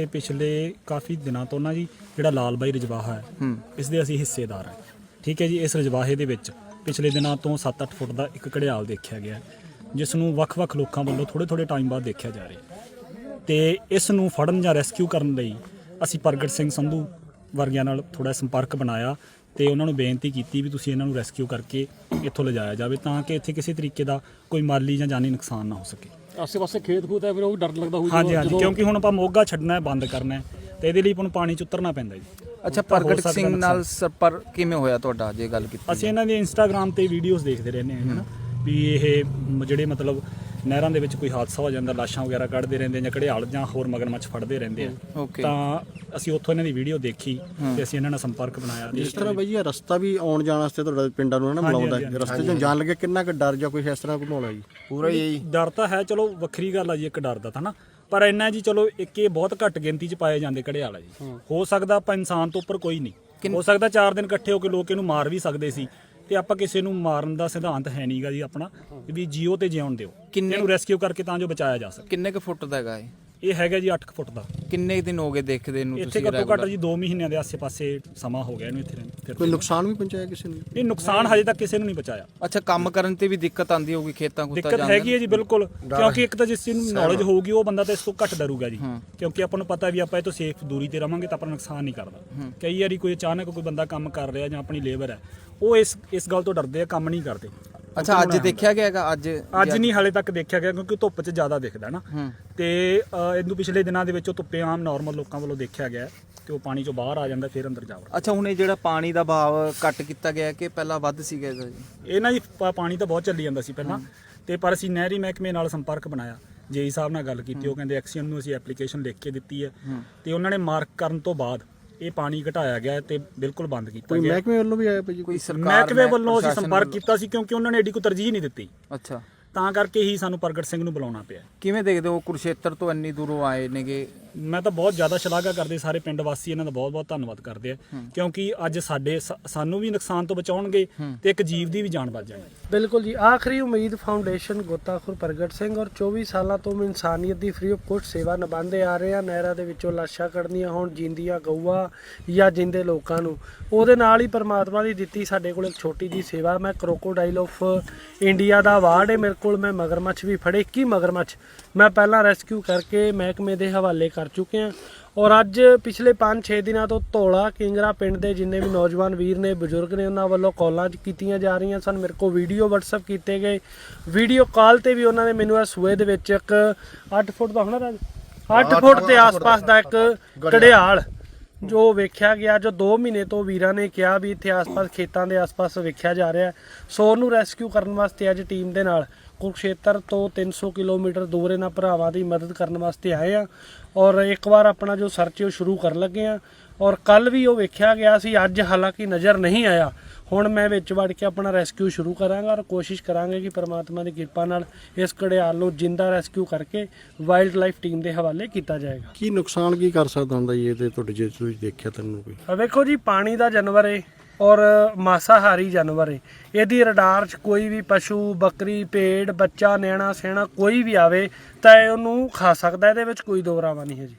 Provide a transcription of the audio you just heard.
ਇੱਥੇ ਪਿਛਲੇ ਕਾਫੀ ਦਿਨਾਂ ਤੋਂ ਨਾ ਜੀ ਜਿਹੜਾ ਲਾਲ ਬਾਈ ਰਜਵਾਹਾ ਹੈ ਇਸ ਦੇ ਅਸੀਂ ਹਿੱਸੇਦਾਰ ਹਾਂ। ਠੀਕ ਹੈ ਜੀ ਇਸ ਰਜਵਾਹੇ ਦੇ ਵਿੱਚ ਪਿਛਲੇ ਦਿਨਾਂ ਤੋਂ 7-8 ਫੁੱਟ ਦਾ ਇੱਕ ਘੜਿਆਲ ਦੇਖਿਆ ਗਿਆ ਜਿਸ ਨੂੰ ਵੱਖ-ਵੱਖ ਲੋਕਾਂ ਵੱਲੋਂ ਥੋੜੇ-ਥੋੜੇ ਟਾਈਮ ਬਾਅਦ ਦੇਖਿਆ ਜਾ ਰਿਹਾ ਤੇ ਇਸ ਨੂੰ ਫੜਨ ਜਾਂ ਰੈਸਕਿਊ ਕਰਨ ਲਈ ਅਸੀਂ ਪ੍ਰਗਟ ਸਿੰਘ ਸੰਧੂ ਵਰਗਿਆਂ ਨਾਲ ਥੋੜਾ ਸੰਪਰਕ ਬਣਾਇਆ ਤੇ ਉਹਨਾਂ ਨੂੰ ਬੇਨਤੀ ਕੀਤੀ ਵੀ ਤੁਸੀਂ ਇਹਨਾਂ ਨੂੰ ਰੈਸਕਿਊ ਕਰਕੇ ਇੱਥੋਂ ਲਿਜਾਇਆ ਜਾਵੇ ਤਾਂ ਕਿ ਇੱਥੇ ਕਿਸੇ ਤਰੀਕੇ ਦਾ ਕੋਈ ਮਾਲੀ ਜਾਂ ਜਾਨੀ ਨੁਕਸਾਨ ਨਾ ਹੋ ਸਕੇ। ਆਸੇ ਪਾਸੇ ਖੇਤ ਖੂਤ ਹੈ ਫਿਰ ਉਹ ਵੀ ਡਰ ਲੱਗਦਾ ਹੋਊ ਹਾਂਜੀ ਹਾਂਜੀ ਕਿਉਂਕਿ ਹੁਣ ਆਪਾਂ ਮੋਗਾ ਛੱਡਣਾ ਹੈ ਬੰਦ ਕਰਨਾ ਹੈ ਤੇ ਇਹਦੇ ਲਈ ਆਪਾਂ ਨੂੰ ਪਾਣੀ ਚ ਉਤਰਨਾ ਪੈਂਦਾ ਜੀ। ਅੱਛਾ ਪ੍ਰਗਟ ਸਿੰਘ। ਨਾਲ ਸੰਪਰਕ ਕਿਵੇਂ ਹੋਇਆ ਤੁਹਾਡਾ ਜੇ ਗੱਲ ਕੀਤੀ ਅਸੀਂ ਇਹਨਾਂ ਦੀ ਇੰਸਟਾਗ੍ਰam ਤੇ ਵੀਡੀਓਜ਼ ਦੇਖਦੇ ਰਹਿੰਦੇ ਹਾਂ ਹਨਾ? ਵੀ ਇਹ ਜਿਹੜੇ ਮਤਲਬ ਨਹਿਰਾਂ ਦੇ ਵਿੱਚ ਕੋਈ ਹਾਦਸਾ ਹੋ ਜਾਂਦਾ ਲਾਸ਼ਾਂ ਵਗੈਰਾ ਕੱਢਦੇ ਰਹਿੰਦੇ ਜਾਂ ਘੜਿਆਲ ਜਾਂ ਹੋਰ ਮਗਰਮੱਛ ਫੜਦੇ ਰਹਿੰਦੇ ਆ। ਤਾਂ ਅਸੀਂ ਉੱਥੋਂ ਇਹਨਾਂ ਦੀ ਵੀਡੀਓ ਦੇਖੀ ਤੇ ਅਸੀਂ ਇਹਨਾਂ ਨਾਲ ਸੰਪਰਕ ਬਣਾਇਆ ਜਿਸ ਤਰ੍ਹਾਂ ਬਈ ਇਹ ਰਸਤਾ ਵੀ ਆਉਣ ਜਾਣ ਵਾਸਤੇ ਤੁਹਾਡਾ ਪਿੰਡਾਂ ਨੂੰ ਨਾ ਮਿਲਾਉਂਦਾ ਰਸਤੇ 'ਚੋਂ ਜਾਣ ਲੱਗੇ ਕਿੰਨਾ ਕੁ ਡਰ ਜਾਂ ਕੋਈ ਇਸ ਤਰ੍ਹਾਂ ਹੈ ਜੀ? ਪੂਰਾ ਹੀ ਡਰ ਤਾਂ ਹੈ ਚਲੋ ਵੱਖਰੀ ਗੱਲ ਆ ਜੀ ਇੱਕ ਡਰ ਦਾ ਤਾਂ ਨਾ। ਪਰ ਇੰਨਾ ਜੀ ਚਲੋ ਇੱਕ ਇਹ ਬਹੁਤ ਘੱਟ ਗਿਣਤੀ 'ਚ ਪਾਏ ਜਾਂਦੇ ਘੜਿਆਲ ਆ ਜੀ। ਹੋ। ਸਕਦਾ ਆਪਾਂ ਇਨਸਾਨ ਤੋਂ ਉੱਪਰ ਕੋਈ ਨਹੀਂ। ਹੋ ਸਕਦਾ ਚਾਰ ਦਿਨ ਇਕੱਠੇ ਹੋ ਕੇ ਲੋਕ ਇਹਨੂੰ ਮਾਰ ਵੀ ਸਕਦੇ ਸੀ। ਤੇ ਆਪਾਂ ਕਿਸੇ ਨੂੰ ਮਾਰਨ ਦਾ ਸਿਧਾਂਤ ਹੈ ਨਹੀਂਗਾ ਜੀ ਆਪਣਾ ਵੀ ਜੀਓ ਤੇ ਜਿਉਣ ਦਿਓ। ਕਿੰਨੇ- ਇਹਨੂੰ ਰੈਸਕਿਊ ਕਰਕੇ ਤਾਂ ਜੋ ਬਚਾਇਆ ਜਾ ਸਕੇ। ਕਿੰਨੇ ਕੁ ਫੁੱਟ ਦਾ ਹੈਗਾ ਇਹ? ਇਹ ਹੈਗਾ ਜੀ 8 ਫੁੱਟ ਦਾ। ਕਿੰਨੇ ਦਿਨ ਹੋ ਗਏ ਦੇਖਦੇ ਨੂੰ ਇੱਥੇ ਤੁਸੀਂ ਘੱਟੋ ਘੱਟ regular? ਜੀ 2 ਮਹੀਨਿਆਂ ਦੇ ਆਸੇ-ਪਾਸੇ ਸਮਾਂ ਹੋ ਗਿਆ ਇਹਨੂੰ ਇੱਥੇ ਰਹਿੰਦੇ ਕੋਈ ਨੁਕਸਾਨ ਵੀ ਪਹੁੰਚਾਇਆ ਕਿਸੇ ਨੂੰ? ਇਹ ਨੁਕਸਾਨ ਹਜੇ ਤੱਕ ਕਿਸੇ ਨੂੰ ਨਹੀਂ ਪਹੁੰਚਾਇਆ। ਅੱਛਾ ਕੰਮ ਕਰਨ ਤੇ ਵੀ ਦਿੱਕਤ ਆਂਦੀ ਹੋਊਗੀ ਖੇਤਾਂ ਖੂਤਾਂ ਦਿੱਕਤ ਜਾਂਦੇ ਹੈਗੀ ਹੈ ਜੀ ਬਿਲਕੁਲ। ਕਿਉਂਕਿ ਇੱਕ ਤਾਂ ਜਿਸ ਚੀਜ਼ ਨੂੰ ਨੌਲੇਜ ਹੋਊਗੀ ਉਹ ਬੰਦਾ ਤਾਂ ਇਸ ਤੋਂ ਘੱਟ ਡਰੂਗਾ ਜੀ। ਕਿਉਂਕਿ ਆਪਾਂ ਨੂੰ ਪਤਾ ਵੀ ਆਪਾਂ ਇਹ ਤੋਂ ਸੇਫ ਦੂਰੀ ਤੇ ਰਵਾਂਗੇ ਤਾਂ ਆਪਣਾ ਨੁਕਸਾਨ ਨਹੀਂ ਕਰਦਾ। ਕਈ ਵਾਰੀ ਕੋਈ ਅਚਾਨਕ ਕੋਈ ਬੰਦਾ ਕੰਮ ਕਰ ਰਿਹਾ ਜਾਂ ਆਪਣੀ ਲੇਬਰ ਹੈ ਉਹ ਇਸ ਇਸ ਗੱਲ ਤੋਂ ਡਰਦੇ ਆ ਕੰਮ ਨਹੀਂ ਕਰਦੇ। ਅੱਛਾ ਅੱਜ ਦੇਖਿਆ ਗਿਆ ਹੈਗਾ ਅੱਜ ਅੱਜ ਨਹੀਂ ਹਾਲੇ ਤੱਕ ਦੇਖਿਆ ਗਿਆ ਕਿਉਂਕਿ ਧੁੱਪ 'ਚ ਜ਼ਿਆਦਾ ਦਿਖਦਾ ਨਾ। ਤੇ ਇਹਨੂੰ ਪਿਛਲੇ ਦਿਨਾਂ ਦੇ ਵਿੱਚ ਉਹ ਧੁੱਪੇ ਆਮ ਨਾਰਮਲ ਲੋਕਾਂ ਵੱਲੋਂ ਦੇਖਿਆ ਗਿਆ ਤੇ ਉਹ ਪਾਣੀ 'ਚੋਂ ਬਾਹਰ ਆ ਜਾਂਦਾ ਫਿਰ ਅੰਦਰ ਜਾ ਵੜਦਾ। ਅੱਛਾ ਹੁਣ ਇਹ ਜਿਹੜਾ ਪਾਣੀ ਦਾ ਭਾਵ ਘੱਟ ਕੀਤਾ ਗਿਆ ਕਿ ਪਹਿਲਾਂ ਵੱਧ ਸੀਗਾ ਇਹਦਾ ਜੀ? ਇਹ ਨਾ ਜੀ ਪਾਣੀ ਤਾਂ ਬਹੁਤ ਚੱਲੀ ਜਾਂਦਾ ਸੀ ਪਹਿਲਾਂ। ਤੇ ਪਰ ਅਸੀਂ ਨਹਿਰੀ ਮਹਿਕਮੇ ਨਾਲ ਸੰਪਰਕ ਬਣਾਇਆ। ਜੇਈ ਸਾਹਿਬ ਨਾਲ ਗੱਲ ਕੀਤੀ ਉਹ ਕਹਿੰਦੇ ਐਕਸੀਅਨ ਨੂੰ ਅਸੀਂ ਐਪਲੀਕੇਸ਼ਨ ਲਿਖ ਕੇ ਦਿੱਤੀ ਹੈ। ਤੇ ਉਹਨਾਂ ਨੇ ਮਾਰਕ ਕਰਨ ਤੋਂ ਬਾਅਦ ਇਹ ਪਾਣੀ ਘਟਾਇਆ ਗਿਆ ਹੈ ਤੇ ਬਿਲਕੁਲ ਬੰਦ ਕੀਤਾ ਕੋਈ ਗਿਆ। ਮਹਿਕਮੇ ਵੱਲੋਂ ਵੀ ਆਇਆ ਭਾਜੀ ਕੋਈ ਸਰਕਾਰ ਮਹਿਕਮੇ ਮਹਿ- ਵੱਲੋਂ ਅਸੀਂ ਪ੍ਰਸ਼ਾਸਨ ਸੰਪਰਕ ਕੀਤਾ ਸੀ ਕਿਉਂਕਿ ਉਹਨਾਂ ਨੇ ਐਡੀ ਕੋਈ ਤਰਜੀਹ ਨਹੀਂ ਦਿੱਤੀ। ਅੱਛਾ। ਤਾਂ ਕਰਕੇ ਹੀ ਸਾਨੂੰ ਪ੍ਰਗਟ ਸਿੰਘ ਨੂੰ ਬੁਲਾਉਣਾ ਪਿਆ। ਕਿਵੇਂ ਦੇਖਦੇ ਹੋ ਕੁਰਸ਼ੇਤਰ ਤੋਂ ਇੰਨੀ ਦੂਰੋਂ ਆਏ ਨੇਗੇ? ਮੈਂ ਤਾਂ ਬਹੁਤ ਜ਼ਿਆਦਾ ਸ਼ਲਾਘਾ ਕਰਦੇ ਸਾਰੇ ਪਿੰਡ ਵਾਸੀ ਇਹਨਾਂ ਦਾ ਬਹੁਤ ਬਹੁਤ ਧੰਨਵਾਦ ਕਰਦੇ ਆ। ਕਿਉਂਕਿ ਅੱਜ ਸਾਡੇ ਸ- ਸਾਨੂੰ ਵੀ ਨੁਕਸਾਨ ਤੋਂ ਬਚਾਉਣਗੇ ਤੇ ਇੱਕ ਜੀਵ ਦੀ ਵੀ ਜਾਨ ਬਚ ਜਾਣੀ ਬਿਲਕੁਲ ਜੀ ਆਖਰੀ ਉਮੀਦ ਫਾਊਂਡੇਸ਼ਨ ਗੋਤਾਖੁਰ ਪ੍ਰਗਟ ਸਿੰਘ ਔਰ 24 ਸਾਲਾਂ ਤੋਂ ਇਨਸਾਨੀਅਤ ਦੀ ਫ੍ਰੀ ਆਫ ਕੋਸਟ ਸੇਵਾ ਨਿਭਾਉਂਦੇ ਆ ਰਹੇ ਆ। ਨਹਿਰਾਂ ਦੇ ਵਿੱਚੋਂ ਲਾਸ਼ਾਂ ਕੱਢਣੀਆਂ ਹੋਣ ਜਿੰਦੀਆਂ ਗਊਆਂ ਜਾਂ ਜਿੰਦੇ ਲੋਕਾਂ ਨੂੰ। ਉਹਦੇ ਨਾਲ ਹੀ ਪਰਮਾਤਮਾ ਦੀ ਦਿੱਤੀ ਸਾਡੇ ਕੋਲ ਇੱਕ ਛੋਟੀ ਜੀ ਸੇਵਾ। ਮੈਂ ਕਰੋਕੋਡਾਈਲ ਆਫ ਇੰਡੀਆ ਦਾ ਅਵਾਰਡ ਹੈ ਮੇਰੇ ਕੋਲ ਮੈਂ ਮਗਰਮੱਛ ਵੀ ਫੜੇ। 21 ਮਗਰਮੱਛ ਮੈਂ ਪਹਿਲਾਂ ਰੈਸਕਿਊ ਕਰਕੇ ਮਹਿਕਮੇ ਦੇ ਹਵਾਲੇ ਕਰ ਚੁੱਕਿਆ ਔਰ ਅੱਜ ਪਿਛਲੇ 5-6 ਦਿਨਾਂ ਤੋਂ ਧੌਲਾ ਕਿੰਗਰਾ ਪਿੰਡ ਦੇ ਜਿੰਨੇ ਵੀ ਨੌਜਵਾਨ ਵੀਰ ਨੇ ਬਜ਼ੁਰਗ ਨੇ ਉਹਨਾਂ ਵੱਲੋਂ ਕਾਲਾਂ ਕੀਤੀਆਂ ਜਾ ਰਹੀਆਂ ਸਨ। ਮੇਰੇ ਕੋਲ ਵੀਡੀਓ WhatsApp ਕੀਤੇ ਗਏ। ਵੀਡੀਓ ਕਾਲ ਤੇ ਵੀ ਉਹਨਾਂ ਨੇ ਮੈਨੂੰ ਇਹ ਸੂਏ ਦੇ ਵਿੱਚ ਇੱਕ 8 ਫੁੱਟ ਦਾ ਹੋਣਾ ਰਾਜ? 8 ਫੁੱਟ ਦੇ ਆਸ-ਪਾਸ ਦਾ ਇੱਕ ਘੜਿਆਲ। ਜੋ ਵੇਖਿਆ ਗਿਆ, ਜੋ 2 ਮਹੀਨੇ ਤੋਂ ਵੀਰਾਂ ਨੇ ਕਿਹਾ ਵੀ ਇੱਥੇ ਆਸ-ਪਾਸ ਖੇਤਾਂ ਦੇ ਆਸ-ਪਾਸ ਵੇਖਿਆ ਜਾ ਰਿਹਾ ਹੈ। ਸੋ ਉਹਨੂੰ ਰੈਸਕਿਊ ਕਰਨ ਵਾਸਤੇ ਅੱਜ ਟੀਮ ਦੇ ਨਾਲ ਕੁਰਕਸ਼ੇਤਰ ਤੋਂ 300 ਕਿਲੋਮੀਟਰ ਦੂਰ ਇਹਨਾਂ ਭਰਾਵਾਂ ਦੀ ਮਦਦ ਕਰਨ ਵਾਸਤੇ ਆਏ ਆ ਔਰ ਇੱਕ ਵਾਰ ਆਪਣਾ ਜੋ ਸਰਚ ਉਹ ਸ਼ੁਰੂ ਕਰਨ ਲੱਗੇ ਆ ਔਰ ਕੱਲ ਵੀ ਉਹ ਵੇਖਿਆ ਗਿਆ ਸੀ ਅੱਜ ਹਾਲਾਂਕਿ ਨਜ਼ਰ ਨਹੀਂ ਆਇਆ। ਹੁਣ ਮੈਂ ਵਿੱਚ ਵੜ ਕੇ ਆਪਣਾ ਰੈਸਕਿਊ ਸ਼ੁਰੂ ਕਰਾਂਗਾ ਔਰ ਕੋਸ਼ਿਸ਼ ਕਰਾਂਗੇ ਕਿ ਪਰਮਾਤਮਾ ਦੀ ਕਿਰਪਾ ਨਾਲ ਇਸ ਘੜਿਆਲ ਨੂੰ ਜਿੰਦਾ ਰੈਸਕਿਊ ਕਰਕੇ ਵਾਈਲਡ ਲਾਈਫ ਟੀਮ ਦੇ ਹਵਾਲੇ ਕੀਤਾ ਜਾਏਗਾ। ਕੀ ਨੁਕਸਾਨ ਕੀ ਕਰ ਸਕਦਾ ਹੁੰਦਾ ਜੀ ਇਹ ਤੇ ਤੁਹਾਡੇ ਜੇ ਤੁਸੀਂ ਦੇਖਿਆ ਤੈਨੂੰ ਕੋਈ? ਆ ਵੇਖੋ ਜੀ ਪਾਣੀ ਦਾ ਜਾਨਵਰ ਏ ਔਰ ਮਾਸਾਹਾਰੀ ਜਾਨਵਰ ਏ। ਇਹਦੀ ਰਡਾਰ 'ਚ ਕੋਈ ਵੀ ਪਸ਼ੂ ਬੱਕਰੀ ਭੇਡ ਬੱਚਾ ਨਿਆਣਾ ਸਿਆਣਾ ਕੋਈ ਵੀ ਆਵੇ ਤਾਂ ਇਹ ਉਹਨੂੰ ਖਾ ਸਕਦਾ ਇਹਦੇ ਵਿੱਚ ਕੋਈ ਦੋਰਾਵਾ ਨਹੀਂ ਹੈ ਜੀ।